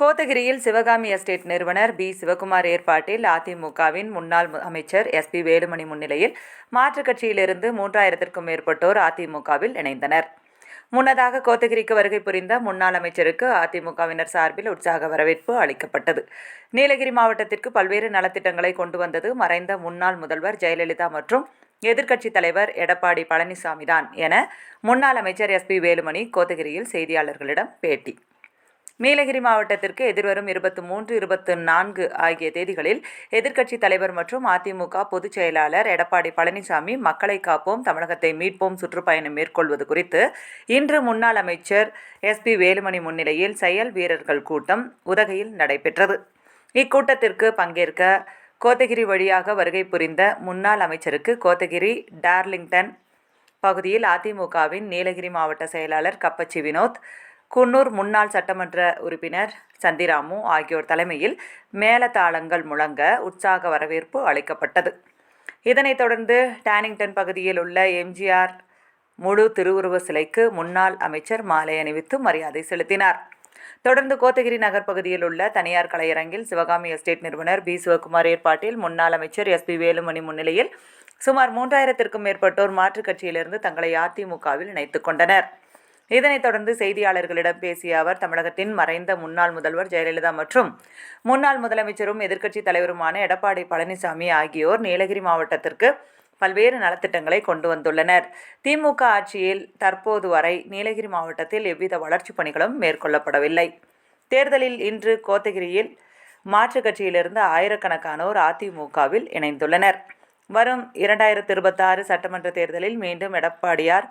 கோத்தகிரியில் சிவகாமி எஸ்டேட் நிறுவனர் பி. சிவகுமார் ஏற்பாட்டில் அதிமுகவின் முன்னாள் மு- அமைச்சர் எஸ். பி. வேலுமணி முன்னிலையில் மாற்றுக் கட்சியிலிருந்து மூன்றாயிரத்திற்கும் மேற்பட்டோர் அதிமுகவில் இணைந்தனர். முன்னதாக கோத்தகிரிக்கு வருகை புரிந்த முன்னாள் அமைச்சருக்கு அதிமுகவினர் சார்பில் உற்சாக வரவேற்பு அளிக்கப்பட்டது. நீலகிரி மாவட்டத்திற்கு பல்வேறு நலத்திட்டங்களை கொண்டு வந்தது மறைந்த முன்னாள் முதல்வர் ஜெயலலிதா மற்றும் எதிர்க்கட்சித் தலைவர் எடப்பாடி பழனிசாமிதான் என முன்னாள் அமைச்சர் எஸ். பி. வேலுமணி கோத்தகிரியில் செய்தியாளர்களிடம் பேட்டி நீலகிரி மாவட்டத்திற்கு எதிர்வரும் இருபத்தி மூன்று இருபத்தி நான்கு ஆகிய தேதிகளில் எதிர்க்கட்சித் தலைவர் மற்றும் அதிமுக பொதுச் செயலாளர் எடப்பாடி பழனிசாமி மக்களை காப்போம் தமிழகத்தை மீட்போம் சுற்றுப்பயணம் மேற்கொள்வது குறித்து இன்று முன்னாள் அமைச்சர் எஸ் பி வேலுமணி முன்னிலையில் செயல் வீரர்கள் கூட்டம் உதகையில் நடைபெற்றது. இக்கூட்டத்திற்கு பங்கேற்க கோத்தகிரி வழியாக வருகை புரிந்த முன்னாள் அமைச்சருக்கு கோத்தகிரி டார்லிங்டன் பகுதியில் அதிமுகவின் நீலகிரி மாவட்ட செயலாளர் கப்பச்சி வினோத் குன்னூர் முன்னாள் சட்டமன்ற உறுப்பினர் சந்திராமு ஆகியோர் தலைமையில் மேளதாளங்கள் முழங்க உற்சாக வரவேற்பு அளிக்கப்பட்டது. இதனைத் தொடர்ந்து டானிங்டன் பகுதியில் உள்ள எம்ஜிஆர் முழு திருவுருவ சிலைக்கு முன்னாள் அமைச்சர் மாலை அணிவித்து மரியாதை செலுத்தினார். தொடர்ந்து கோத்தகிரி நகர் பகுதியில் உள்ள தனியார் கலையரங்கில் சிவகாமி எஸ்டேட் நிறுவனர் பி. சிவகுமார் ஏற்பாட்டில் முன்னாள் அமைச்சர் எஸ். பி. வேலுமணி முன்னிலையில் சுமார் மூன்றாயிரத்திற்கும் மேற்பட்டோர் மாற்றுக் கட்சியிலிருந்து தங்களை அதிமுகவில் இணைத்துக் கொண்டனர். இதனைத் தொடர்ந்து செய்தியாளர்களிடம் பேசிய அவர் தமிழகத்தின் மறைந்த முன்னாள் முதல்வர் ஜெயலலிதா மற்றும் முன்னாள் முதலமைச்சரும் எதிர்க்கட்சித் தலைவருமான எடப்பாடி பழனிசாமி ஆகியோர் நீலகிரி மாவட்டத்திற்கு பல்வேறு நலத்திட்டங்களை கொண்டு வந்துள்ளனர். திமுக ஆட்சியில் தற்போது வரை நீலகிரி மாவட்டத்தில் எவ்வித வளர்ச்சிப் பணிகளும் மேற்கொள்ளப்படவில்லை. தேர்தலில் இன்று கோத்தகிரியில் மாற்றுக் கட்சியிலிருந்து ஆயிரக்கணக்கானோர் அதிமுகவில் இணைந்துள்ளனர். வரும் இரண்டாயிரத்தி இருபத்தாறு சட்டமன்ற தேர்தலில் மீண்டும் எடப்பாடியார்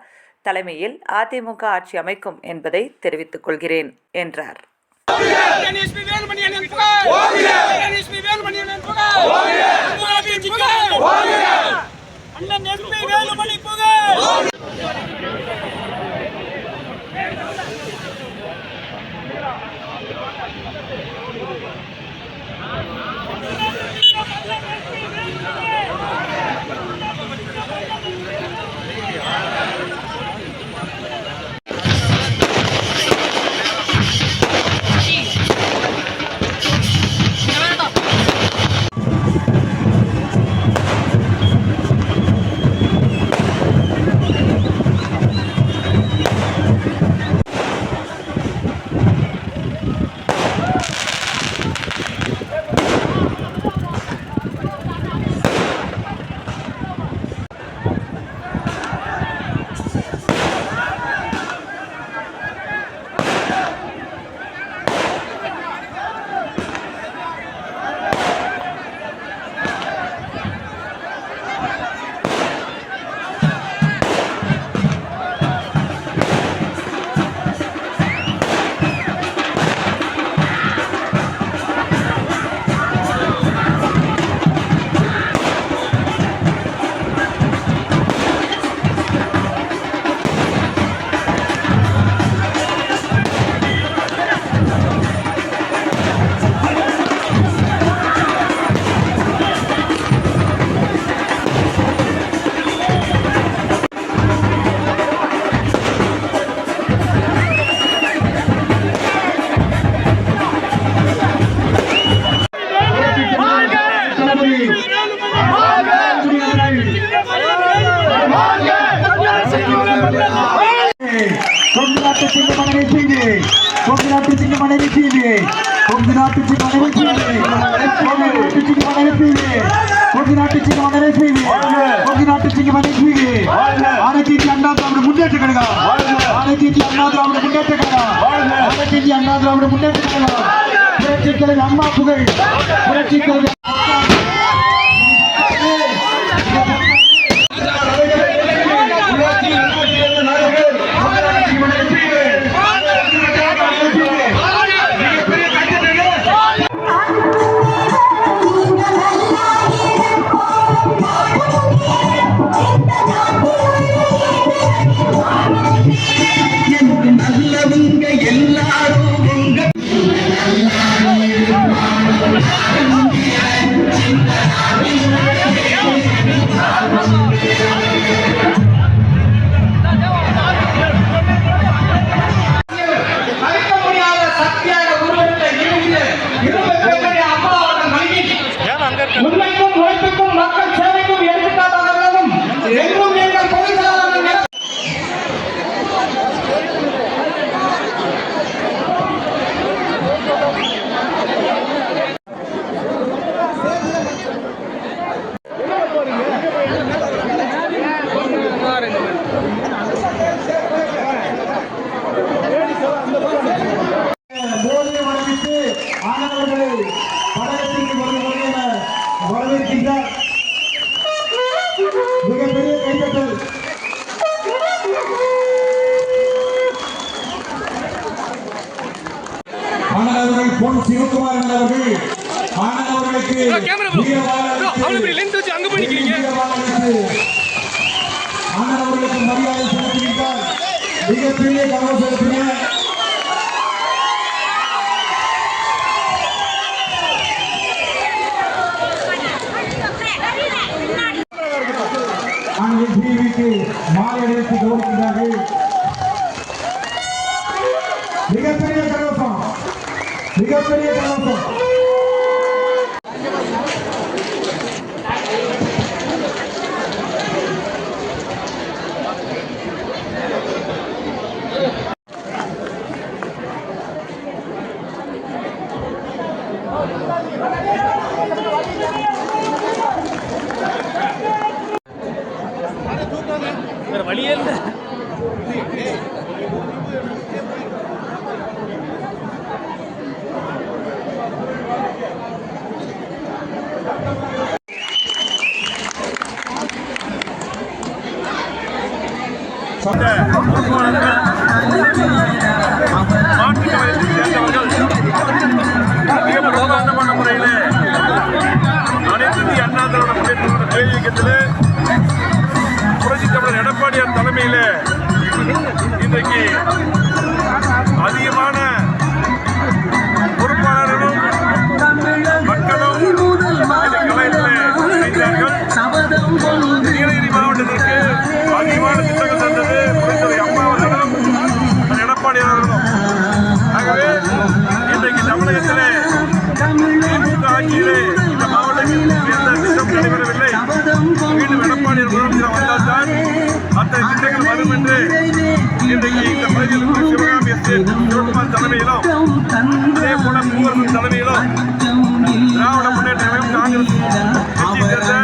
தலைமையில் அதிமுக ஆட்சி அமைக்கும் என்பதை தெரிவித்துக் கொள்கிறேன் என்றார். அண்ணன் எஸ்பி வேலுமணி புகழ் அண்ணன் புகழ் அண்ணன் SP வேலுமணி புகழ் கொங்குநாட்டு சிங்கமனை நிறுத்திடு கொங்குநாட்டு சிங்கமனை நிறுத்திடு கொங்குநாட்டு சிங்கமனை நிறுத்திடு கொங்குநாட்டு சிங்கமனை நிறுத்திடு கொங்குநாட்டு சிங்கமனை நிறுத்திடு கொங்குநாட்டு சிங்கமனை நிறுத்திடு ஆனந்தி அண்ணா திராவிட முன்னேற்ற கழகம் ஆனந்தி அண்ணா திராவிட முன்னேற்ற கழகம் ஆனந்தி அண்ணா திராவிட முன்னேற்ற கழகம் புரட்சி தலைவர் அம்மா புகழ் புரட்சி தலைவர் வரவேற்கின்றார் மிகப்பெரிய கைத்தட்டல் ஆனவர்கள் பொன் சிவகுமார் அவர்கள் மாணவர்களுக்கு மாணவர்களுக்கு மரியாதை செலுத்துகின்றார் மிகப்பெரிய கவனம் செலுத்தினார் டிவிக்கு மாலை அணிவித்து கௌரவிக்கிறார்கள் மிகப்பெரிய கலவசம் மிகப்பெரிய கலவசம் வழியே கழகத்தைச் அனைத்து இந்திய அண்ணா திராவிட முன்னேற்ற நீலகிரி மாவட்டத்திற்கு அதிகமான திட்டங்கள் தந்தது. புரட்சித் அம்மா அவர்களும் எடப்பாடி அவர்களும் ஆகவே இன்றைக்கு தமிழகத்திலே திமுக ஆட்சியிலே இந்த மாவட்டத்தில் எந்த திட்டம் நடைபெறவில்லை. மீண்டும் எடப்பாடி முதலமைச்சர் வந்தால்தான் அத்தனை திட்டங்கள் வரும் என்று இன்றைக்கு இந்த பகுதியில் சிவகாமி எஸ்டேட் சிவகுமார் தலைமையிலும் அதே போல மூவர்கள் தலைமையிலும் திராவிட முன்னேற்ற காங்கிரஸ் கட்சியை சேர்ந்த